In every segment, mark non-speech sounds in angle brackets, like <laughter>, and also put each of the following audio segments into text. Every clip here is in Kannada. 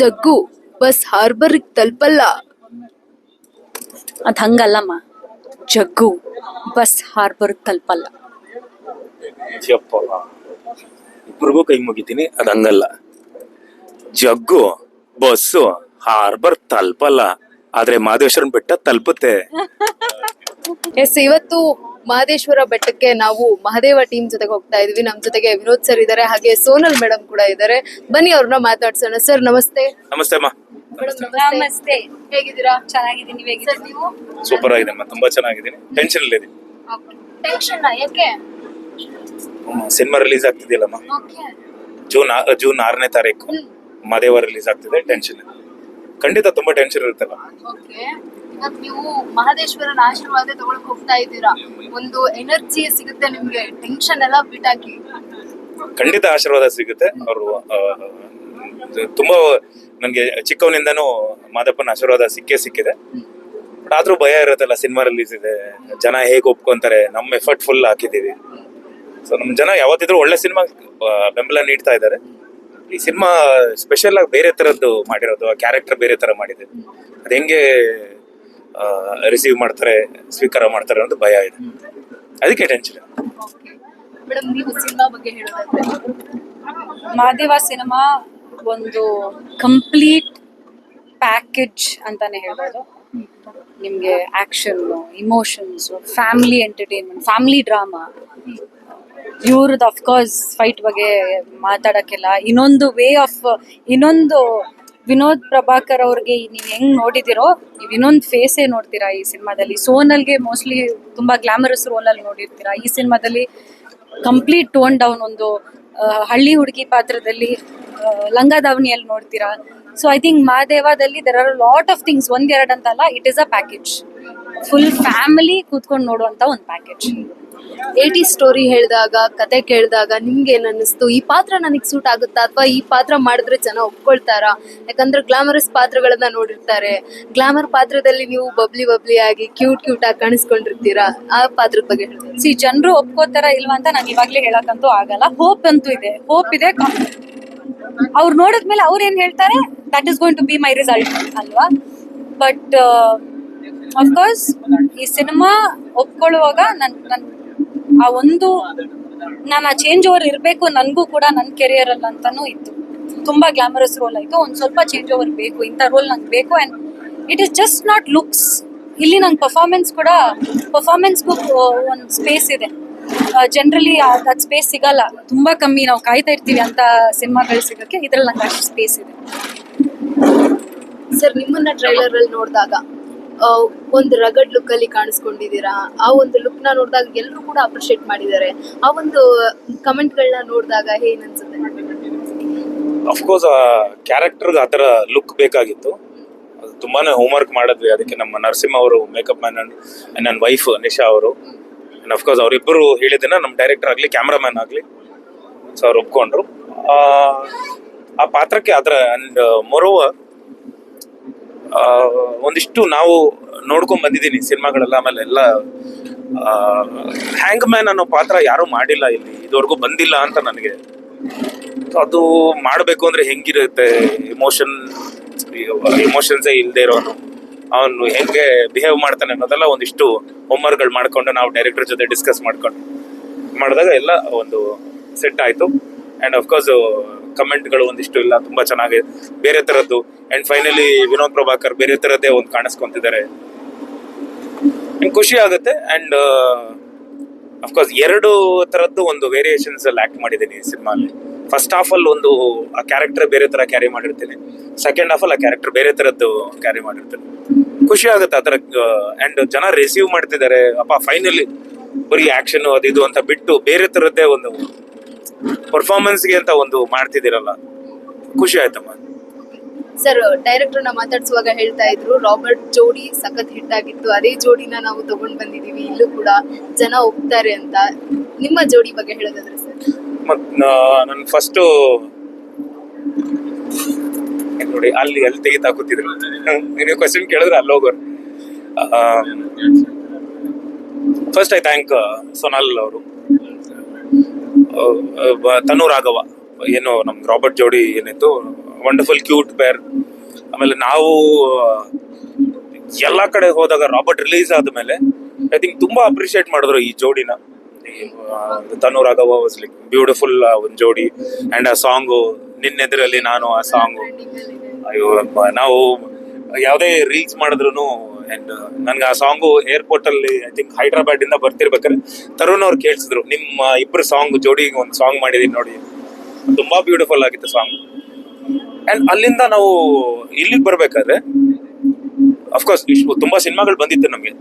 ಜಗ್ಗು ಬಸ್ ಹಾರ್ಬರ್ ತಲುಪಲ್ಲ. ಅದ್ ಹಂಗಲ್ಲಮ್ಮ. ಜಗ್ಗು ಬಸ್ ಹಾರ್ಬರ್ ತಲುಪಲ್ಲ. ಇಬ್ಬರಿಗೂ ಕೈ ಮುಗಿತೀನಿ ಅದ್ ಹಂಗಲ್ಲ. ಜಗ್ಗು ಬಸ್ಸು ಹಾರ್ಬರ್ ತಲುಪಲ್ಲ. ಆದ್ರೆ ಮಾದೇಶ್ವರನ್ ಬೆಟ್ಟ ತಲುಪುತ್ತೆ. ಎಸ್ ಇವತ್ತು ಮಹದೇಶ್ವರ ಬೆಟ್ಟಕ್ಕೆ ನಾವು ಮಹದೇವ ಟೀಮ್ ಜೊತೆಗೆ ಹೋಗ್ತಾ ಇದೀವಿ. ನಮ್ ಜೊತೆಗೆ ವಿನೋದ್ ಸರ್ ಇದ್ದಾರೆ ಹಾಗೆ ಸೋನಲ್ ಮೇಡಮ್ ಕೂಡ ಇದ್ದಾರೆ ಬನ್ನಿ ಅವ್ರನ್ನ ಮಾತಾಡ್ಸೋಣ. ಸರ್ ನಮಸ್ತೆ. ನಮಸ್ತೆ ಅಮ್ಮ. ನಮಸ್ತೆ. ಹೇಗಿದ್ದೀರಾ? ಚೆನ್ನಾಗಿದ್ದೀನಿ. ನೀವ್ ಹೇಗಿದ್ದೀರಾ? ನೀವು? ಸೂಪರ್ ಆಗಿದೆ ಅಮ್ಮ. ತುಂಬಾ ಚೆನ್ನಾಗಿದ್ದೀನಿ. ಟೆನ್ಷನ್ ಅಲ್ಲಿ ಇದೀನಿ. ಟೆನ್ಷನ್ ಯಾಕೆ? ಸಿನಿಮಾ ರಿಲೀಸ್ ಆಗ್ತಿದೆಯಲ್ಲಮ್ಮ ಓಕೆ ಜೂನ್ ಜೂನ್ ಆರನೇ ತಾರೀಕು. ಮಾದೇವ ರಿಲೀಸ್ ಆಗ್ತಿದೆ. ಟೆನ್ಷನ್ ಖಂಡಿತ ತುಂಬಾ ಟೆನ್ಷನ್ ಇರುತ್ತಲ್ಲ. ಓಕೆ ಇವತ್ತು ನೀವು ಮಹದೇಶ್ವರನ ಆಶೀರ್ವಾದ ತಗೊಳಕ್ ಹೋಗ್ತಾ ಇದ್ದೀರಾ? ಒಂದು ಎನರ್ಜಿ ಸಿಗುತ್ತೆ ನಿಮ್ಗೆ ಟೆನ್ಷನ್ ಎಲ್ಲ ಬಿಟ್ಟಾಕಿ ಖಂಡಿತ ಆಶೀರ್ವಾದ ಸಿಗುತ್ತೆ. ಅವರು ತುಂಬಾ ನನಗೆ ಚಿಕ್ಕವನಿಂದನೂ ಮಾದಪ್ಪನ ಆಶೀರ್ವಾದ ಸಿಕ್ಕೇ ಸಿಕ್ಕಿದೆ. ಬಟ್ ಆದ್ರೂ ಭಯ ಇರುತ್ತಲ್ಲ ಸಿನಿಮಾ ರಿಲೀಸ್ ಇದೆ, ಜನ ಹೇಗೆ ಒಪ್ಕೊಂತಾರೆ, ನಮ್ಮ ಎಫರ್ಟ್ ಫುಲ್ ಹಾಕಿದೀವಿ ಸೊ ನಮ್ಮ ಜನ ಯಾವತ್ತಿದ್ರು ಒಳ್ಳೆ ಸಿನಿಮಾ ಬೆಂಬಲ ನೀಡ್ತಾ ಇದ್ದಾರೆ. ಈ ಸಿನಿಮಾ ಸ್ಪೆಷಲ್ ಆಗಿ ಬೇರೆ ತರದ್ದು ಮಾಡಿರೋದು ಕ್ಯಾರೆಕ್ಟರ್ ಬೇರೆ ತರ ಮಾಡಿದೆ. ಅದ್ ಹೆಂಗೆ ರಿಸೀವ್ ಮಾಡ್ತಾರೆ, ಸ್ವೀಕಾರ ಮಾಡ್ತಾರೆ ಅನ್ನೋದು ಭಯ ಇದೆ. ಅದಕ್ಕೆ ಟೆನ್ಷನ್ ಮಾದೇವ ಸಿನಿಮಾ ಒಂದು ಕಂಪ್ಲೀಟ್ ಪ್ಯಾಕೇಜ್ ಅಂತಾನೆ ಹೇಳ್ಬೋದು. ನಿಮ್ಗೆ action emotions family entertainment family drama ಇವ್ರದ್ದು ಅಫ್ಕೋರ್ಸ್ ಫೈಟ್ ಬಗ್ಗೆ ಮಾತಾಡಕ್ಕೆಲ್ಲ ಇನ್ನೊಂದು ವೇ ಆಫ್ ಇನ್ನೊಂದು ವಿನೋದ್ ಪ್ರಭಾಕರ್ ಅವ್ರಿಗೆ ನೀವು ಹೆಂಗ್ ನೋಡಿದಿರೋ, ನೀವು ಇನ್ನೊಂದು ಫೇಸೇ ನೋಡ್ತೀರಾ ಈ ಸಿನಿಮಾದಲ್ಲಿ? ಸೋನಲ್ಗೆ ಮೋಸ್ಟ್ಲಿ ತುಂಬಾ ಗ್ಲಾಮರಸ್ ರೋಲಲ್ಲಿ ನೋಡಿರ್ತೀರಾ? ಈ ಸಿನಿಮಾದಲ್ಲಿ ಕಂಪ್ಲೀಟ್ ಟೋನ್ ಡೌನ್ ಒಂದು ಹಳ್ಳಿ ಹುಡುಗಿ ಪಾತ್ರದಲ್ಲಿ ಲಂಗ ದಾವಣಿಯಲ್ಲಿ ನೋಡ್ತೀರಾ? So I think ಮಹಾದೇವದಲ್ಲಿ there are lot of things ಒಂದೆರಡು ಅಂತಲ್ಲ it is a package full family ಕೂತ್ಕೊಂಡು ನೋಡುವಂತ ಒಂದು ಪ್ಯಾಕೇಜ್ ಏಟಿ ಸ್ಟೋರಿ ಹೇಳಿದಾಗ, ಕತೆ ಕೇಳಿದಾಗ ನಿಮ್ಗೆ ಏನ್ ಅನ್ನಿಸ್ತು ಈ ಪಾತ್ರ ನನಗೆ ಸೂಟ್ ಆಗುತ್ತಾ? ಅಥವಾ ಈ ಪಾತ್ರ ಮಾಡಿದ್ರೆ ಜನ ಒಪ್ಕೊಳ್ತಾರಾ? ಯಾಕಂದ್ರೆ ಗ್ಲಾಮರಸ್ ಪಾತ್ರಗಳನ್ನ ನೋಡಿರ್ತಾರೆ. ಗ್ಲಾಮರ್ ಪಾತ್ರದಲ್ಲಿ ನೀವು ಬಬ್ಲಿ ಬಬ್ಲಿ ಆಗಿ ಕ್ಯೂಟ್ ಕ್ಯೂಟ್ ಆಗಿ ಕಾಣಿಸ್ಕೊಂಡಿರ್ತೀರಾ? ಆ ಪಾತ್ರದ ಬಗ್ಗೆ ಸಿ, ಜನರು ಒಪ್ಕೋತಾರ ಇಲ್ವಾ ಅಂತ ನಾನು ಇವಾಗ್ಲೇ ಹೇಳಕ್ಕಂತೂ ಆಗಲ್ಲ. ಹೋಪ್ ಅಂತೂ ಇದೆ. ಹೋಪ್ ಇದೆ. ಅವ್ರು ನೋಡಿದ್ಮೇಲೆ ಅವ್ರು ಏನ್ ಹೇಳ್ತಾರೆ? That is going to be my result ಅಲ್ವಾ? ಬಟ್ ಅಫ್ಕೋರ್ಸ್ ಈ ಸಿನಿಮಾ ಒಪ್ಕೊಳ್ಳುವಾಗ ನನ್ ನನ್ ಆ ಒಂದು ನಾನು ಆ ಚೇಂಜ್ ಓವರ್ ಇರಬೇಕು ನನಗೂ ಕೂಡ ನನ್ನ ಕೆರಿಯರ್ ಅಲ್ಲಿ ಅಂತಾನೂ ಇತ್ತು. ತುಂಬಾ ಗ್ಲಾಮರಸ್ ರೋಲ್ ಆಯಿತು. ಒಂದ್ ಸ್ವಲ್ಪ ಚೇಂಜ್ ಓವರ್ ಬೇಕು, ಇಂಥ ರೋಲ್ ನಂಗೆ ಬೇಕು and it is just not looks ಇಲ್ಲಿ ನಂಗೆ ಪರ್ಫಾರ್ಮೆನ್ಸ್ ಕೂಡ ಪರ್ಫಾರ್ಮೆನ್ಸ್ಗೂ ಒಂದು ಸ್ಪೇಸ್ ಇದೆ. ಜನರಲಿ ಅದು ಸ್ಪೇಸ್ ಸಿಗಲ್ಲ. ತುಂಬಾ ಕಮ್ಮಿ ನಾವು ಕಾಯ್ತಾ ಇರ್ತೀವಿ ಅಂತ ಸಿನಿಮಾಗಳು ಸಿಗಕ್ಕೆ ಇದ್ರಲ್ಲಿ ನಂಗೆ ಅಷ್ಟು ಸ್ಪೇಸ್ ಇದೆ. ಸರ್, ನಿಮ್ಮನ್ನ ಟ್ರೈಲರ್ ಅಲ್ಲಿ ನೋಡಿದಾಗ ಒಂದು ರಗಡ್ ಲುಕ್ ಅಲ್ಲಿ ಕಾಣಿಸ್ಕೊಂಡಿದ್ದೀರಾ? ಆ ಒಂದು ಲುಕ್ನ ನೋಡಿದಾಗ ಎಲ್ಲರೂ ಕೂಡ ಅಪ್ರಿಶಿಯೇಟ್ ಮಾಡಿದ್ದಾರೆ. ಆ ಒಂದು ಕಮೆಂಟ್ ಗಳನ್ನ ನೋಡಿದಾಗ ಏನ್ ಅನ್ಸುತ್ತೆ ಅಫ್ಕೋರ್ಸ್ ಆ ಕ್ಯಾರೆಕ್ಟರ್ಗೆ ಆ ಥರ ಲುಕ್ ಬೇಕಾಗಿತ್ತು. ಅದು ತುಂಬಾನೇ ಹೋಮ್ವರ್ಕ್ ಮಾಡಿದ್ವಿ. ಅದಕ್ಕೆ ನಮ್ಮ ನರಸಿಂಹ ಅವರು ಮೇಕಪ್ ಮ್ಯಾನ್ ಅಂಡ್ ನನ್ನ ವೈಫ್ ನಿಶಾ ಅವರು. ಅಂಡ್ ಅಫ್ಕೋರ್ಸ್ ಅವರಿಬ್ಬರು ಹೇಳಿದ್ದನ್ನ ನಮ್ಮ ಡೈರೆಕ್ಟರ್ ಆಗಲಿ ಕ್ಯಾಮ್ರಾಮ್ಯಾನ್ ಆಗಲಿ ಸೊ ಅವ್ರು ಒಪ್ಕೊಂಡ್ರು. ಆ, ಪಾತ್ರಕ್ಕೆ ಅದರ ಅಂಡ್ ಮೊರೋವ ಒಂದಿಷ್ಟು ನಾವು ನೋಡ್ಕೊಂಡ್ ಬಂದಿದ್ದೀನಿ ಸಿನಿಮಾಗಳೆಲ್ಲ, ಆಮೇಲೆ ಎಲ್ಲ ಹ್ಯಾಂಗ್ ಮ್ಯಾನ್ ಅನ್ನೋ ಪಾತ್ರ ಯಾರು ಮಾಡಿಲ್ಲ ಇಲ್ಲಿ. ಇದುವರೆಗೂ ಬಂದಿಲ್ಲ ಅಂತ ನನಗೆ. ಅದು ಮಾಡಬೇಕು ಅಂದ್ರೆ ಹೆಂಗಿರುತ್ತೆ ಇಮೋಷನ್ ಇಮೋಷನ್ಸೇ ಇಲ್ಲದೆ ಇರೋನು. ಅವನು ಹೆಂಗೆ ಬಿಹೇವ್ ಮಾಡ್ತಾನೆ ಅನ್ನೋದೆಲ್ಲ ಒಂದಿಷ್ಟು ಹೋಮ್ವರ್ಕ್ಗಳು ಮಾಡ್ಕೊಂಡು ನಾವು ಡೈರೆಕ್ಟರ್ ಜೊತೆ ಡಿಸ್ಕಸ್ ಮಾಡ್ಕೊಂಡು ಮಾಡಿದಾಗ ಎಲ್ಲ ಒಂದು ಸೆಟ್ ಆಯ್ತು. ಆ್ಯಂಡ್ ಅಫ್ಕೋರ್ಸ್ ಕಮೆಂಟ್ಗಳು ಒಂದಿಷ್ಟು ಇಲ್ಲ, ತುಂಬಾ ಚೆನ್ನಾಗಿದೆ ಬೇರೆ ತರದ್ದು. ಅಂಡ್ ಫೈನಲಿ ವಿನೋದ್ ಪ್ರಭಾಕರ್ ಬೇರೆ ತರದ್ದೇ ಒಂದು ಕಾಣಿಸ್ಕೊಂತಿದ್ದಾರೆ. ಖುಷಿ ಆಗುತ್ತೆ ಅಂಡ್ ಅಫ್ಕೋರ್ಸ್ ಎರಡು ತರದ್ದು ಒಂದು ವೇರಿಯೇಷನ್ಸ್ ಅಲ್ಲಿ ಆಕ್ಟ್ ಮಾಡಿದ್ದೀನಿ ಈ ಸಿನಿಮಾಲಿ ಫಸ್ಟ್ ಹಾಫ್ ಅಲ್ಲಿ ಒಂದು, ಆ ಕ್ಯಾರೆಕ್ಟರ್ ಬೇರೆ ತರ ಕ್ಯಾರಿ ಮಾಡಿರ್ತೀನಿ. ಸೆಕೆಂಡ್ ಹಾಫ್ ಅಲ್ಲಿ ಆ ಕ್ಯಾರೆಕ್ಟರ್ ಬೇರೆ ತರದ್ದು ಕ್ಯಾರಿ ಮಾಡಿರ್ತೀನಿ. ಖುಷಿ ಆಗುತ್ತೆ ಆ ತರ ಅಂಡ್ ಜನ ರಿಸೀವ್ ಮಾಡ್ತಿದ್ದಾರೆ. ಅಪ್ಪ ಫೈನಲಿ ಬರೀ ಆಕ್ಷನ್ ಅದು ಇದು ಅಂತ ಬಿಟ್ಟು ಬೇರೆ ತರದ್ದೇ ಒಂದು ಪರ್ಫಾರ್ಮೆನ್ಸ್ಗೆ ಅಂತ ಒಂದು ಮಾಡ್ತಿದ್ದೀರಲ್ಲ. ಖುಷಿ ಆಯ್ತಮ್ಮ. ಸರ್ ಡೈರೆಕ್ಟರ್ನ ಮಾತಾಡ್ಸುವಾಗ ಹೇಳ್ತಾ ಇದ್ರು ರಾಬರ್ಟ್ ಜೋಡಿ ಸಖತ್ ಹಿಟ್ ಆಗಿತ್ತು. ಅದೇ ಜೋಡಿನ ನಾವು ತಗೊಂಡ್ ಬಂದಿದೀವಿ. ಇಲ್ಲೂ ಕೂಡ ಜನ ಹೋಗ್ತಾರೆ ಅಂತ. ನಿಮ್ಮ ಜೋಡಿ ಬಗ್ಗೆ ಹೇಳೋದಾದ್ರೆ ಸರ್ ಮತ್ ನನ್ ಫಸ್ಟ್ ನೋಡಿ ಅಲ್ಲಿ ಅಲ್ಲಿ ತೆಗಿತಾ ಕೂತಿದ್ರು. ನೀವು ಕ್ವಶನ್ ಕೇಳಿದ್ರೆ ಅಲ್ಲಿ ಹೋಗೋರು. ಫಸ್ಟ್ ಐ ಥ್ಯಾಂಕ್ ಸೊನಾಲ್ ಅವರು. ತನು ರಾಘವ. ಏನು ನಮ್ ರಾಬರ್ಟ್ ಜೋಡಿ ಏನಿತ್ತು ವಂಡರ್ಫುಲ್ ಕ್ಯೂಟ್ ಬೇರ್ ಆಮೇಲೆ ನಾವು ಎಲ್ಲ ಕಡೆ ಹೋದಾಗ ರಾಬರ್ಟ್ ರಿಲೀಸ್ ಆದ್ಮೇಲೆ ಐ ಥಿಂಕ್ ತುಂಬಾ ಅಪ್ರಿಶಿಯೇಟ್ ಮಾಡಿದ್ರು ಈ ಜೋಡಿನ. Tanu Raghava was like beautiful ಒಂದು ಜೋಡಿ. ಅಂಡ್ ಆ ಸಾಂಗು ನಿನ್ನೆದುರಲ್ಲಿ ನಾನು ಆ ಸಾಂಗು ಅಯ್ಯೋ ನಾವು ಯಾವುದೇ ರೀಲ್ಸ್ ಮಾಡಿದ್ರು ಅಂಡ್ ನನ್ಗೆ ಆ ಸಾಂಗು ಏರ್ಪೋರ್ಟ್ ಅಲ್ಲಿ ಐ ತಿಂಕ್ ಹೈದ್ರಾಬಾದ್ ಇಂದ ಬರ್ತಿರ್ಬೇಕಾದ್ರೆ ತರುಣ್ ಅವ್ರು ಕೇಳಿಸಿದ್ರು, ನಿಮ್ಮ ಇಬ್ರು ಸಾಂಗ್ ಜೋಡಿ ಒಂದು ಸಾಂಗ್ ಮಾಡಿದೀನಿ ನೋಡಿ. ತುಂಬಾ ಬ್ಯೂಟಿಫುಲ್ ಆಗಿತ್ತು ಸಾಂಗ್ ಅಂಡ್ ಅಲ್ಲಿಂದ ನಾವು ಇಲ್ಲಿಗೆ ಬರ್ಬೇಕಾದ್ರೆ ಅಫ್ಕೋರ್ಸ್ ತುಂಬಾ ಸಿನಿಮಾಗಳು ಬಂದಿತ್ತು ನಮಗೆ.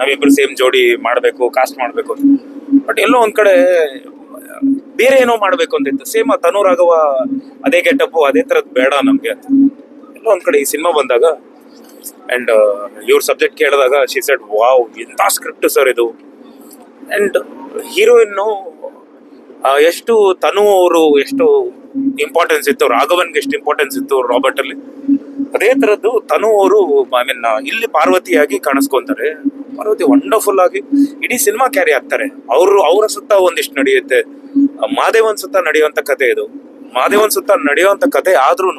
ನಾವಿಬ್ರು ಸೇಮ್ ಜೋಡಿ ಮಾಡಬೇಕು ಕಾಸ್ಟ್ ಮಾಡಬೇಕು ಬಟ್ ಎಲ್ಲೋ ಒಂದ್ ಕಡೆ, ಬೇರೆ ಏನೋ ಮಾಡ್ಬೇಕು ಅಂತ ಇತ್ತು. ಸೇಮ್ ತನು ರಾಘವ ಅದೇ ಗೆಟಪ್ ಅದೇ ತರದ್ ಬೇಡ ನಮ್ಗೆ ಎಲ್ಲೋ ಒಂದ್ ಕಡೆ ಈ ಸಿನಿಮಾ ಬಂದಾಗ ಅಂಡ್ ಇವ್ರ ಸಬ್ಜೆಕ್ಟ್ ಕೇಳಿದಾಗ ಶಿ ಸೆಡ್ ವಾವ್ ಎಂತ ಸ್ಕ್ರಿಪ್ಟ್ ಸರ್ ಇದು. ಆ್ಯಂಡ್ ಹೀರೋಯಿನ್ನು ಎಷ್ಟು ತನು ಅವರು ಎಷ್ಟು ಇಂಪಾರ್ಟೆನ್ಸ್ ಇತ್ತು, ರಾಘವನ್ಗೆ ಎಷ್ಟು ಇಂಪಾರ್ಟೆನ್ಸ್ ಇತ್ತು ರಾಬರ್ಟ್ ಅಲ್ಲಿ? ಅದೇ ಥರದ್ದು ತನು ಅವರು ಐ ಮೀನ್ ಇಲ್ಲಿ ಪಾರ್ವತಿಯಾಗಿ ಕಾಣಿಸ್ಕೊತಾರೆ. ಪಾರ್ವತಿ ವಂಡರ್ಫುಲ್ ಆಗಿ, ಇಡೀ ಸಿನಿಮಾ ಕ್ಯಾರಿ ಆಗ್ತಾರೆ. ಅವರು, ಅವರ ಸುತ್ತ ಒಂದಿಷ್ಟು ನಡೆಯುತ್ತೆ. ಮಾದೇವನ್ ಸುತ್ತ ನಡೆಯುವಂಥ ಕತೆ ಇದು. ಮಾದೇವನ್ ಸುತ್ತ ನಡೆಯುವಂಥ ಕತೆ ಆದ್ರೂ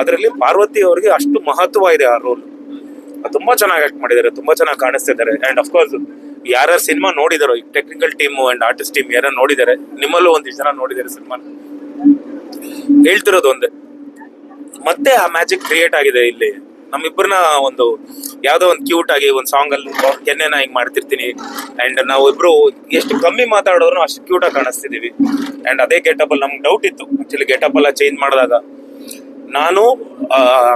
ಅದರಲ್ಲಿ ಪಾರ್ವತಿ ಅವರಿಗೆ ಅಷ್ಟು ಮಹತ್ವ ಇದೆ ಆ ರೋಲ್ ತುಂಬಾ ಚೆನ್ನಾಗಿ ಆಕ್ಟ್ ಮಾಡಿದ್ದಾರೆ, ತುಂಬಾ ಚೆನ್ನಾಗಿ ಕಾಣಿಸ್ತಿದ್ದಾರೆ ಅಂಡ್ ಅಫ್ಕೋರ್ಸ್ ಯಾರ್ಯಾರು cinema ನೋಡಿದಾರೋ technical team and artist team ಯಾರು ನೋಡಿದ್ದಾರೆ ನಿಮ್ಮಲ್ಲೂ ಒಂದಿಷ್ಟು ಜನ ನೋಡಿದ್ದಾರೆ ಸಿನಿಮಾ ಹೇಳ್ತಿರೋದು ಒಂದೇ. ಮತ್ತೆ ಆ ಮ್ಯಾಜಿಕ್ ಕ್ರಿಯೇಟ್ ಆಗಿದೆ ಇಲ್ಲಿ. ನಮ್ಮಿಬ್ಬರನ್ನ ಒಂದು ಯಾವ್ದೋ ಒಂದು ಕ್ಯೂಟ್ ಆಗಿ ಒಂದು ಸಾಂಗ್ ಅಲ್ಲಿ ಕೆನ್ನೆನ ಹಿಂಗ್ ಮಾಡ್ತಿರ್ತೀನಿ. ಅಂಡ್ ನಾವು ಇಬ್ರು ಎಷ್ಟು ಕಮ್ಮಿ ಮಾತಾಡೋರು ಅಷ್ಟು ಕ್ಯೂಟ್ ಆಗಿ ಕಾಣಿಸ್ತಿದೀವಿ. ಅಂಡ್ ಅದೇ ಗೆಟಪ್ ಅಲ್ಲಿ ನಮ್ಗೆ ಡೌಟ್ ಇತ್ತು. ಆಕ್ಚುಲಿ ಗೆಟಪ್ ಎಲ್ಲ ಚೇಂಜ್ ಮಾಡಿದಾಗ ನಾನು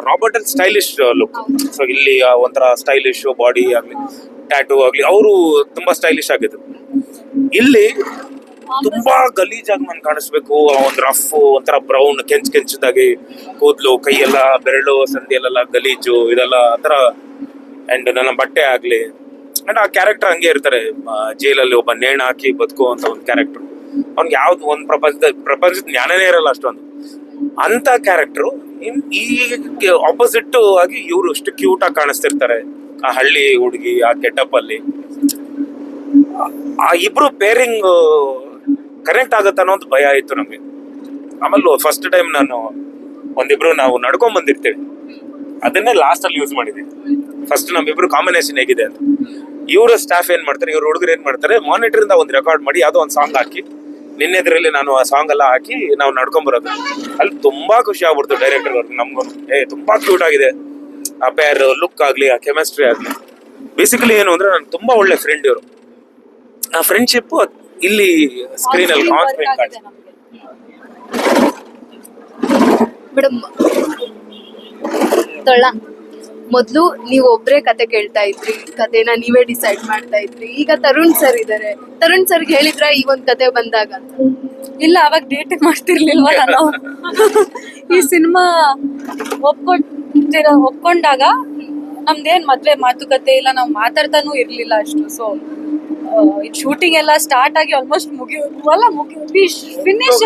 ರಾಬರ್ಟ್ ಅಲ್ಲಿ ಸ್ಟೈಲಿಶ್ ಲುಕ್ ಸೊ ಇಲ್ಲಿ ಒಂಥರ ಸ್ಟೈಲಿಶ್ ಬಾಡಿ ಆಗಲಿ ಟ್ಯಾಟೂ ಆಗಲಿ, ಅವರು ತುಂಬಾ ಸ್ಟೈಲಿಶ್ ಆಗಿದ್ರು. ಇಲ್ಲಿ ತುಂಬಾ ಗಲೀಜಾಗಿ ನಾನು ಕಾಣಿಸ್ಬೇಕು ಒಂದು ರಫ್ ಒಂಥರ ಬ್ರೌನ್ ಕೆಂಚ್ ಕೆಂಚದಾಗಿ, ಕೂದಲು, ಕೈಯೆಲ್ಲ ಬೆರಳು ಸಂಧಿಯಲ್ಲೆಲ್ಲ ಗಲೀಜು, ಇದೆಲ್ಲ ಆತರ ಅಂಡ್ ನನ್ನ ಬಟ್ಟೆ ಆಗ್ಲಿ. ಅಂಡ್ ಆ ಕ್ಯಾರೆಕ್ಟರ್ ಹಂಗೆ ಇರ್ತಾರೆ ಜೈಲಲ್ಲಿ ಒಬ್ಬ ನೇಣ ಹಾಕಿ ಬದುಕುವಂತ ಒಂದು ಕ್ಯಾರೆಕ್ಟರ್ ಅವ್ನಿಗೆ ಯಾವ್ದು ಒಂದ್ ಪ್ರಪಂಚದ ಪ್ರಪಂಚದ ಜ್ಞಾನನೇ ಇರಲ್ಲ ಅಷ್ಟೊಂದು. ಅಂತ ಕ್ಯಾರೆಕ್ಟರ್ ಈ ಆಪೋಸಿಟ್ ಆಗಿ ಇವರು ಎಷ್ಟು ಕ್ಯೂಟ್ ಆಗಿ ಕಾಣಿಸ್ತಿರ್ತಾರೆ. ಆ ಹಳ್ಳಿ ಹುಡುಗಿ, ಆ ಗೆಟಪ್ ಅಲ್ಲಿ. ಆ ಇಬ್ರು ಪೇರಿಂಗ್ ಕನೆಕ್ಟ್ ಆಗುತ್ತೆ ಅನ್ನೋ ಒಂದು ಭಯ ಆಯ್ತು ನಮಗೆ. ಆಮೇಲೆ ಫಸ್ಟ್ ಟೈಮ್ ನಾನು ಒಂದಿಬ್ರು ನಾವು ನಡ್ಕೊಂಡ್ ಬಂದಿರ್ತೇವೆ. ಅದನ್ನೇ ಲಾಸ್ಟ್ ಅಲ್ಲಿ ಯೂಸ್ ಮಾಡಿದ್ವಿ ಫಸ್ಟ್ ನಮ್ಮಿಬ್ರು ಕಾಂಬಿನೇಷನ್ ಹೇಗಿದೆ ಅಂತ. ಇವರು ಸ್ಟಾಫ್ ಏನ್ ಮಾಡ್ತಾರೆ, ಇವ್ರ ಹುಡುಗರು ಏನ್ ಮಾಡ್ತಾರೆ ಮಾನಿಟರ್ ಇಂದ ಒಂದು ರೆಕಾರ್ಡ್ ಮಾಡಿ ಯಾವ್ದೋ ಒಂದು ಸಾಂಗ್ ಹಾಕಿ. ನಿನ್ನೆದ್ರಲ್ಲಿ ನಾನು ಆ ಸಾಂಗ್ ಎಲ್ಲ ಹಾಕಿ ನಾವು ನಡ್ಕೊಂಡ್ ಬರೋದು ಅಲ್ಲಿ ತುಂಬಾ ಖುಷಿ ಆಗ್ಬಿಡ್ತು ಡೈರೆಕ್ಟರ್ ಅವ್ರಿಗೆ ನಮ್ಗೂ ಏ ತುಂಬಾ ಕ್ಯೂಟ್ ಆಗಿದೆ. ಆ ಪೇರ್ ಲುಕ್ ಆಗ್ಲಿ ಆ ಕೆಮಿಸ್ಟ್ರಿ ಆಗ್ಲಿ. ಬೇಸಿಕಲಿ ಏನು ಅಂದ್ರೆ ನಾನು ತುಂಬಾ ಒಳ್ಳೆ ಫ್ರೆಂಡ್ ಇವರು. ಆ ಫ್ರೆಂಡ್ಶಿಪ್ ಇಲ್ಲಿ ಸ್ಕ್ರೀನ್ ಅಲ್ಲಿ ಆನ್ ಸ್ಕ್ರೀನ್ ಕಾಣಿಸ್ತು. ಮೇಡಮ್ ಮೊದ್ಲು ನೀವು ಒಬ್ರೇ ಕತೆ ಕೇಳ್ತಾ ಇದ್ರಿ ಕತೆನ ನೀವೇ ಡಿಸೈಡ್ ಮಾಡ್ತಾ ಇದ್ರಿ. ಈಗ ತರುಣ್ ಸರ್ ಇದಾರೆ. ತರುಣ್ ಸರ್ಗೆ ಹೇಳಿದ್ರ ಈ ಒಂದ್ ಕತೆ ಬಂದಾಗ? ಇಲ್ಲ ಅವಾಗ ಡೇಟ್ ಮಾಡ್ತಿರ್ಲಿಲ್ವ ನಾನು? ಈ ಸಿನಿಮಾ ಒಪ್ಕೊಂಡಿರ ಒಪ್ಕೊಂಡಾಗ ನಮ್ದೇನ್ ಮದ್ವೆ ಮಾತುಕತೆ ಇಲ್ಲ ನಾವು ಮಾತಾಡ್ತಾನೂ ಇರ್ಲಿಲ್ಲ ಅಷ್ಟು. ಸೊ ಶೂಟಿಂಗ್ ಎಲ್ಲ ಸ್ಟಾರ್ಟ್ ಆಗಿ ಆಲ್ಮೋಸ್ಟ್ ಮುಗಿಯುವಲ್ಲ ಮುಗಿ ಫಿನಿಶ್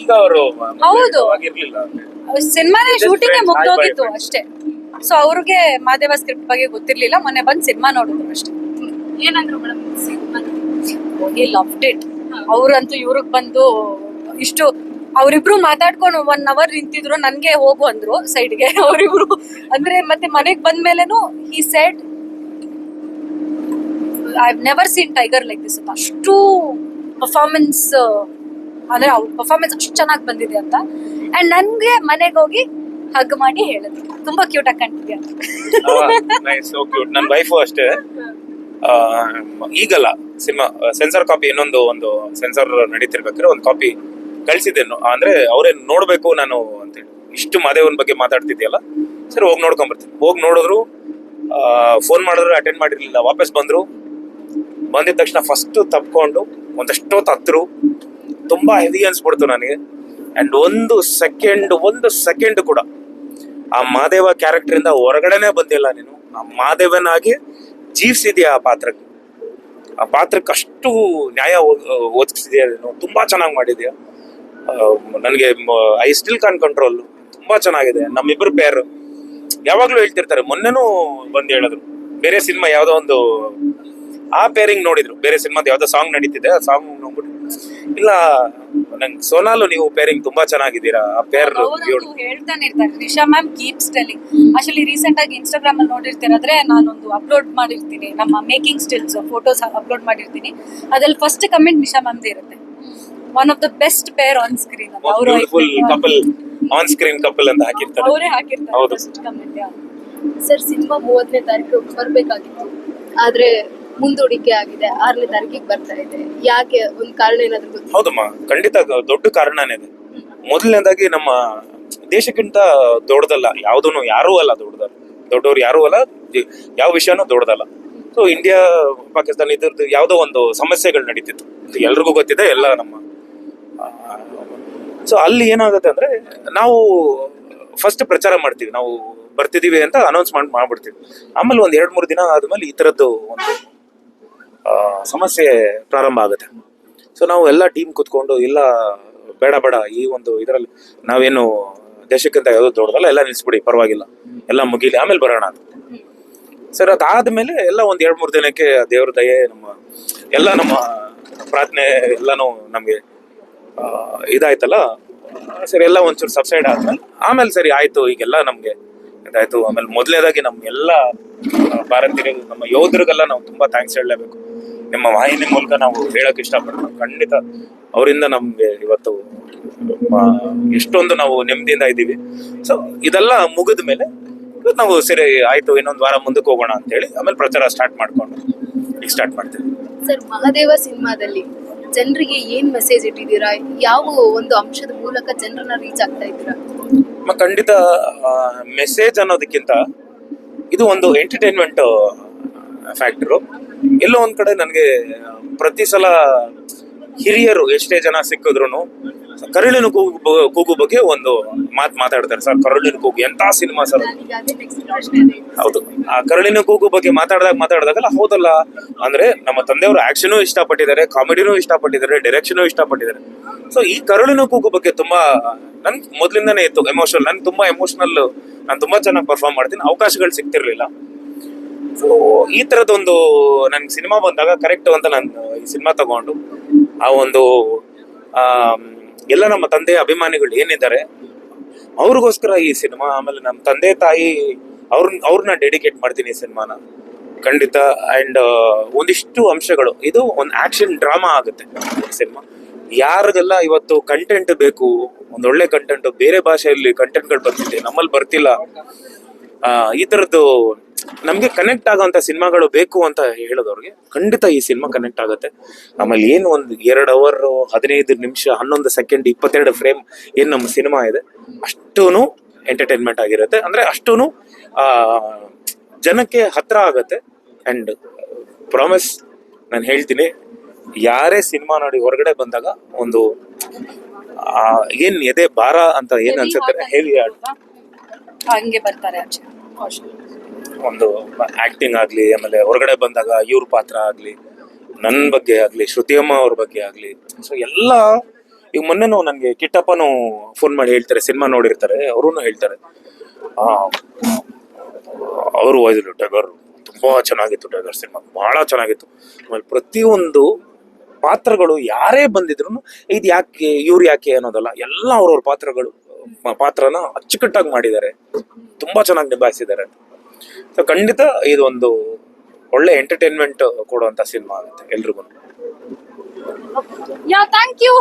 ಈಗ ಅವರು ಹೌದು. ಸಿನಿಮಾನೇ ಶೂಟಿಂಗ್ ಮುಗ್ದೋಗಿತ್ತು ಅಷ್ಟೇ. ಸೊ ಅವ್ರಿಗೆ ಮಾದೇವ ಸ್ಕ್ರಿಪ್ಟ್ ಬಗ್ಗೆ ಗೊತ್ತಿರ್ಲಿಲ್ಲ. ಮೊನ್ನೆ ಬಂದು ಸಿನಿಮಾ ನೋಡಿದ್ರು ಅಷ್ಟೇ. ಏನಂದ್ರು ಮೇಡಮ್ ಲವ್ಡ್ ಇಟ್ ಅವ್ರಂತೂ ಇವ್ರಿಗೆ ಬಂದು ಇಷ್ಟು ಅವರಿಬ್ರು ಮಾತಾಡ್ಕೊಂಡು ಒನ್ ಅವರ್ ನಿಂತಿದ್ರು ನನ್ಗೆ ಹೋಗು ಅಂದ್ರು ಸೈಡ್ಗೆ <laughs> ಅವರಿಬ್ರು ಅಂದ್ರೆ ಮತ್ತೆ ಮನೆಗ್ ಬಂದ್ಮೇಲೆನು ಈ said I never seen tiger like this ಅಷ್ಟು ಪರ್ಫಾರ್ಮೆನ್ಸ್ ಅಂದ್ರೆ ಅವ್ರ ಪರ್ಫಾರ್ಮೆನ್ಸ್ ಅಷ್ಟು ಚೆನ್ನಾಗಿ ಬಂದಿದೆ ಅಂತ. ಅಂಡ್ ನನ್ಗೆ ಮನೆಗೆ ಹೋಗಿ ಹಗ್ ಮಾಡಿ ಹೇಳಿದ್ರು. ತುಂಬಾ ಕ್ಯೂಟ್ ಆಗಿ ಕಾಣ್ತಿದ್ಯಾ? ನನ್ನ ವೈಫು ಅಷ್ಟೇ. ಈಗಲ್ಲ, ಸಿನಿಮಾ ಸೆನ್ಸರ್ ಕಾಪಿ ಇನ್ನೊಂದು ಒಂದು ಸೆನ್ಸರ್ ನಡೀತಿರ್ಬೇಕಾದ್ರೆ ಒಂದು ಕಾಪಿ ಕಳ್ಸಿದ್ದೆ ನೋ- ಅಂದ್ರೆ ಅವ್ರೇನ್ ನೋಡ್ಬೇಕು ನಾನು ಅಂತೇಳಿ. ಇಷ್ಟು ಮಾದೇವನ್ ಬಗ್ಗೆ ಮಾತಾಡ್ತಿದ್ಯಲ್ಲ? ಸರಿ, ಹೋಗಿ ನೋಡ್ಕೊಂಡ್ ಬರ್ತೀನಿ ಹೋಗಿ ನೋಡಿದ್ರು ಫೋನ್ ಮಾಡಿದ್ರು ಅಟೆಂಡ್ ಮಾಡಿರ್ಲಿಲ್ಲ. ವಾಪಸ್ ಬಂದ್ರು. ಬಂದಿದ ತಕ್ಷಣ ಫಸ್ಟ್ ತಪ್ಕೊಂಡು ಒಂದಷ್ಟೊತ್ತು ಹತ್ರು. ತುಂಬಾ ಹೆವಿ ಅನ್ಸ್ಬಿಡ್ತು ನನಗೆ. ಅಂಡ್ ಒಂದು ಸೆಕೆಂಡ್ ಒಂದು ಸೆಕೆಂಡ್ ಕೂಡ. ಆ ಮಾದೇವ ಕ್ಯಾರೆಕ್ಟರ್ ಇಂದ ಹೊರಗಡೆನೆ ಬಂದಿಲ್ಲ ನೀನು. ಆ ಮಾದೇವನಾಗಿ ಜೀವಿಸಿದ್ಯಾ ಆ ಪಾತ್ರಕ್ಕೆ. ಆ ಪಾತ್ರಕ್ಕೆ ಅಷ್ಟು ನ್ಯಾಯ ಓದಿಸಿದ್ಯಾ ನೀನು? ತುಂಬಾ ಚೆನ್ನಾಗಿ ಮಾಡಿದ್ಯಾ? ನನಗೆ ಐ ಸ್ಟಿಲ್ ಕಾನ್ ಕಂಟ್ರೋಲ್ ತುಂಬಾ ಚೆನ್ನಾಗಿದೆ. ನಮ್ಮಿಬ್ಬರು ಪೇರ್ ಯಾವಾಗ್ಲೂ ಹೇಳ್ತಿರ್ತಾರೆ, ಮೊನ್ನೆನೂ ಬಂದು ಹೇಳಿದ್ರು. ಬೇರೆ ಸಿನಿಮಾ ಯಾವ್ದೋ ಒಂದು ಆ ಪೇರಿಂಗ್ ನೋಡಿದ್ರು. ಬೇರೆ ಸಿನಿಮಾದ ಯಾವ್ದೋ ಸಾಂಗ್ ನಡೀತಿದೆ ಆ ಸಾಂಗ್ ನೋಡ್ಬಿಟ್ಟು ಇಲ್ಲ ನಂಗೆ ಸೋನಾಲು ನೀವು ಪೇರಿಂಗ್ ತುಂಬಾ ಚೆನ್ನಾಗಿದ್ದೀರಾ? ಆ ಪೇರ್ ಹೇಳ್ತಾನೆ ಇರ್ತಾರೆ. Risha ma'am keeps telling actually recent ಆಗಿ ಇನ್ಸ್ಟಾಗ್ರಾಮ್ ಅಲ್ಲಿ ನೋಡಿರ್ತೀರಾದ್ರೆ ನಾನೊಂದು ಅಪ್ಲೋಡ್ ಮಾಡಿರ್ತೀನಿ. ನಮ್ಮ ಮೇಕಿಂಗ್ ಸ್ಟಿಲ್ಸ್ ಫೋಟೋಸ್ ಅಪ್ಲೋಡ್ ಮಾಡಿರ್ತೀನಿ. ಅದ್ರಲ್ಲಿ ಫಸ್ಟ್ ಕಮೆಂಟ್ ನಿಶಾ ಮ್ಯಾಮ್ ಇರುತ್ತೆ. One of the best pair on screen ಅವರು beautiful couple on screen couple ಅಂತ ಹಾಕಿರ್ತಾರೆ. ಅವರೇ ಹಾಕಿರ್ತಾರೆ ಹೌದು. ಫಸ್ಟ್ ಕಮೆಂಟ್ ಸರ್ ಸಿನಿಮಾ ಮೂವತ್ತನೇ ತಾರೀಕು ಬರಬೇಕಾಗಿತ್ತು. ಆದ್ರೆ ಮುಂದೂಡಿಕೆ ಆಗಿದೆ, ಆರನೇ ತಾರೀಕಿಗೆ ಬರ್ತಾ ಇದೆ. ಯಾಕೆ ಒಂದು ಕಾರಣ ಏನಾದ್ರೂ ಹೌದಮ್ಮ, ಖಂಡಿತ ದೊಡ್ಡ ಕಾರಣನೇ ಇದೆ ಮೊದಲನೇದಾಗಿ ನಮ್ಮ ದೇಶಕ್ಕಿಂತ ದೊಡ್ಡದಲ್ಲ ಯಾವುದೂ ಯಾರೂ ಅಲ್ಲ ದೊಡ್ಡದಲ್ಲ ದೊಡ್ಡವ್ರು ಯಾರೂ ಅಲ್ಲ, ಯಾವ ವಿಷಯನೂ ದೊಡ್ಡದಲ್ಲ. ಸೊ ಇಂಡಿಯಾ ಪಾಕಿಸ್ತಾನ ಇದ್ರದ್ದು ಯಾವುದೋ ಒಂದು ಸಮಸ್ಯೆಗಳು ನಡೀತಿತ್ತು. ಎಲ್ರಿಗೂ ಗೊತ್ತಿದೆ, ಎಲ್ಲ ನಮ್ಮ ಸೊ ಅಲ್ಲಿ ಏನಾಗುತ್ತೆ ಅಂದ್ರೆ, ನಾವು ಫಸ್ಟ್ ಪ್ರಚಾರ ಮಾಡ್ತೀವಿ. ನಾವು ಬರ್ತಿದೀವಿ ಅಂತ ಅನೌನ್ಸ್ ಮಾಡಿ, ಮಾಡ್ಬಿಡ್ತೀವಿ. ಆಮೇಲೆ ಒಂದ್ ಎರಡ್ ಮೂರು ದಿನ ಆದ್ಮೇಲೆ ಈ ತರದ್ದು ಒಂದು ಸಮಸ್ಯೆ ಪ್ರಾರಂಭ ಆಗುತ್ತೆ. ಸೊ ನಾವು ಎಲ್ಲ ಟೀಮ್ ಕುತ್ಕೊಂಡು, ಇಲ್ಲ, ಬೇಡ ಬೇಡ, ಈ ಒಂದು ಇದರಲ್ಲಿ ನಾವೇನು ದೇಶಕ್ಕಿಂತ ಯಾವುದೋ ದೊಡ್ಡದಲ್ಲ, ಎಲ್ಲ ನಿಲ್ಸ್ಬಿಡಿ, ಪರವಾಗಿಲ್ಲ. ಎಲ್ಲ ಮುಗಿಲಿ, ಆಮೇಲೆ ಬರೋಣ ಅಂತ. ಸರ್ ಅದಾದ್ಮೇಲೆ ಎಲ್ಲ ಒಂದು ಎರಡು ಮೂರು ದಿನಕ್ಕೆ ದೇವ್ರ ದಯೆ, ನಮ್ಮ ಎಲ್ಲ ನಮ್ಮ ಪ್ರಾರ್ಥನೆ ಎಲ್ಲಾನು ನಮಗೆ ಇದಾಯ್ತಲ್ಲ? ಸರಿ ಎಲ್ಲ ಒಂಚೂರು ಸಬ್ಸೈಡ್ ಆದ್ಮೇಲೆ, ಆಮೇಲೆ ಸರಿ, ಆಯ್ತು, ಈಗೆಲ್ಲ ನಮ್ಗೆ ಇದಾಯ್ತು. ಆಮೇಲೆ ಮೊದಲನೇದಾಗಿ ನಮ್ಮ ಎಲ್ಲ ಭಾರತೀಯರು, ನಮ್ಮ ಯೋಧರಿಗೆಲ್ಲ ನಾವು ತುಂಬಾ ಥ್ಯಾಂಕ್ಸ್ ಹೇಳಲೇಬೇಕು. ನಿಮ್ಮ ವಾಹಿನಿ ಮೂಲಕ ನಾವು ಹೇಳಕ್ ಇಷ್ಟಪಡ್ತೀವಿ. ಖಂಡಿತ ಅವರಿಂದ ನಮ್ಗೆ ಇವತ್ತು ಎಷ್ಟೊಂದು ನಾವು ನೆಮ್ಮದಿಯಿಂದ ಇದ್ದೀವಿ. ಸೊ ಇದೆಲ್ಲ ಮುಗಿದ ಮೇಲೆ ಇವತ್ತು ನಾವು ಸರಿ ಆಯ್ತು ಇನ್ನೊಂದು ವಾರ ಮುಂದಕ್ಕೆ ಹೋಗೋಣ ಅಂತ ಹೇಳಿ ಆಮೇಲೆ ಪ್ರಚಾರ ಸ್ಟಾರ್ಟ್ ಮಾಡ್ಕೊಂಡು ಈಗ ಸ್ಟಾರ್ಟ್ ಮಾಡ್ತೀವಿ. ಸರ್ ಮಹಾದೇವ ಸಿನಿಮಾದಲ್ಲಿ ಜನರಿಗೆ ಏನ್ ಮೆಸೇಜ್ ಇಟ್ಟಿದ್ದೀರಾ? ಯಾವ ಒಂದು ಅಂಶದ ಮೂಲಕ ಜನರನ್ನ ರೀಚ್ ಆಗ್ತಾ ಇದ್ದೀರಾ? ಖಂಡಿತ ಮೆಸೇಜ್ ಅನ್ನೋದಕ್ಕಿಂತ ಇದು ಒಂದು ಎಂಟರ್ಟೈನ್ಮೆಂಟ್ ಫ್ಯಾಕ್ಟರು ಎಲ್ಲೋ ಒಂದ್ ಕಡೆ ನನಗೆ ಪ್ರತಿ ಸಲ ಹಿರಿಯರು ಎಷ್ಟೇ ಜನ ಸಿಕ್ಕಿದ್ರು ಕರುಳಿನ ಕೂಗು ಕೂಗು ಬಗ್ಗೆ ಒಂದು ಮಾತು ಮಾತಾಡ್ತಾರೆ. ಸರ್, ಕರುಳಿನ ಕೂಗು, ಎಂತ ಸಿನಿಮಾ ಸರ್. ಹೌದು. ಆ ಕರುಳಿನ ಕೂಗು ಬಗ್ಗೆ ಮಾತಾಡಿದಾಗ ಮಾತಾಡಿದಾಗಲ್ಲ ಹೌದಲ್ಲ. ಅಂದ್ರೆ ನಮ್ಮ ತಂದೆಯವರು ಆಕ್ಷನು ಇಷ್ಟಪಟ್ಟಿದ್ದಾರೆ, ಕಾಮಿಡಿನೂ ಇಷ್ಟಪಟ್ಟಿದ್ದಾರೆ ಡೈರೆಕ್ಷನು ಇಷ್ಟಪಟ್ಟಿದ್ದಾರೆ. ಸೊ ಈ ಕರುಳಿನ ಕೂಗು ಬಗ್ಗೆ ತುಂಬಾ ನನ್ ಮೊದ್ಲಿಂದಾನೇ ಇತ್ತು, ಎಮೋಷನಲ್, ನನ್ ತುಂಬಾ ಎಮೋಷನಲ್, ನಾನು ತುಂಬಾ ಚೆನ್ನಾಗಿ ಪರ್ಫಾರ್ಮ್ ಮಾಡ್ತೀನಿ, ಅವಕಾಶಗಳು ಸಿಗ್ತಿರ್ಲಿಲ್ಲ. ಸೊ ಈ ತರದೊಂದು ನನ್ ಸಿನಿಮಾ ಬಂದಾಗ ಕರೆಕ್ಟ್ ಅಂತ ನಾನು ಈ ಸಿನಿಮಾ ತಗೊಂಡು, ಆ ಒಂದು ಎಲ್ಲ ನಮ್ಮ ತಂದೆ ಅಭಿಮಾನಿಗಳು ಏನಿದ್ದಾರೆ, ಅವ್ರಿಗೋಸ್ಕರ ಈ ಸಿನಿಮಾ, ಆಮೇಲೆ ನಮ್ಮ ತಂದೆ ತಾಯಿ ಅವ್ರನ್ನ ಅವ್ರನ್ನ ಡೆಡಿಕೇಟ್ ಮಾಡ್ತೀನಿ ಈ ಸಿನಿಮಾನ. ಖಂಡಿತ ಅಂಡ್ ಒಂದಿಷ್ಟು ಅಂಶಗಳು. ಇದು ಒಂದು ಆಕ್ಷನ್ ಡ್ರಾಮಾ ಆಗುತ್ತೆ ಸಿನಿಮಾ. ಯಾರಿಗೆಲ್ಲ ಇವತ್ತು ಕಂಟೆಂಟ್ ಬೇಕು ಒಂದೊಳ್ಳೆ ಕಂಟೆಂಟ್ ಬೇರೆ ಭಾಷೆಯಲ್ಲಿ ಕಂಟೆಂಟ್ಗಳು ಬರ್ತಿದೆ, ನಮ್ಮಲ್ಲಿ ಬರ್ತಿಲ್ಲ ಈ ತರದ್ದು ನಮ್ಗೆ ಕನೆಕ್ಟ್ ಆಗೋಂಥ ಸಿನಿಮಾಗಳು ಬೇಕು ಅಂತ ಹೇಳೋದವ್ರಿಗೆ ಖಂಡಿತ ಈ ಸಿನಿಮಾ ಕನೆಕ್ಟ್ ಆಗುತ್ತೆ. ಆಮೇಲೆ ಏನು ಒಂದು ಎರಡು ಅವರ್ ಹದಿನೈದು ನಿಮಿಷ ಹನ್ನೊಂದು ಸೆಕೆಂಡ್ ಇಪ್ಪತ್ತೆರಡು ಫ್ರೇಮ್ ಏನು ನಮ್ಮ ಸಿನಿಮಾ ಇದೆ ಅಷ್ಟೂ ಎಂಟರ್ಟೈನ್ಮೆಂಟ್ ಆಗಿರುತ್ತೆ. ಅಂದ್ರೆ ಅಷ್ಟೂ ಆ ಜನಕ್ಕೆ ಹತ್ರ ಆಗುತ್ತೆ. ಅಂಡ್ ಪ್ರಾಮಿಸ್ ನಾನು ಹೇಳ್ತೀನಿ ಯಾರೇ ಸಿನಿಮಾ ನೋಡಿ ಹೊರಗಡೆ ಬಂದಾಗ ಒಂದು ಏನು ಎದೆ ಬಾರ ಅಂತ ಏನು ಅನ್ಸುತ್ತೆ? ಹೇಳಿ ಹಾಗೆ ಬರ್ತಾರೆ ಒಂದು ಆಕ್ಟಿಂಗ್ ಆಗಲಿ, ಆಮೇಲೆ ಹೊರಗಡೆ ಬಂದಾಗ ಇವ್ರ ಪಾತ್ರ ಆಗಲಿ ನನ್ನ ಬಗ್ಗೆ ಆಗಲಿ, ಶ್ರುತಿಯಮ್ಮ ಅವ್ರ ಬಗ್ಗೆ ಆಗಲಿ. ಸೊ ಎಲ್ಲ ಈಗ ಮೊನ್ನೆನೂ ನನಗೆ ಕಿಟ್ಟಪ್ಪನೂ ಫೋನ್ ಮಾಡಿ ಹೇಳ್ತಾರೆ, ಸಿನಿಮಾ ನೋಡಿರ್ತಾರೆ ಅವರು ಹೇಳ್ತಾರೆ. ಅವರು ವಾಯ್ಸ್ ಟೈಗರ್ ತುಂಬಾ ಚೆನ್ನಾಗಿತ್ತು ಟೈಗರ್ ಸಿನಿಮಾ ಬಹಳ ಚೆನ್ನಾಗಿತ್ತು. ಆಮೇಲೆ ಪ್ರತಿಯೊಂದು ಪಾತ್ರಗಳು ಯಾರೇ ಬಂದಿದ್ರು ಇದು ಯಾಕೆ, ಇವ್ರು ಯಾಕೆ ಅನ್ನೋದಲ್ಲ, ಎಲ್ಲ ಅವ್ರವ್ರ ಪಾತ್ರಗಳು ಪಾತ್ರನ ಅಚ್ಚುಕಟ್ಟಾಗಿ ಮಾಡಿದ್ದಾರೆ. ತುಂಬಾ ಚೆನ್ನಾಗಿ ನಿಭಾಯಿಸಿದ್ದಾರೆ ಸೊ ಖಂಡಿತ ಇದೊಂದು ಒಳ್ಳೆ ಎಂಟರ್ಟೈನ್ಮೆಂಟ್ ಕೊಡುವಂತ ಸಿನಿಮಾ ಆಗುತ್ತೆ ಎಲ್ರಿಗೂ. Yeah thank you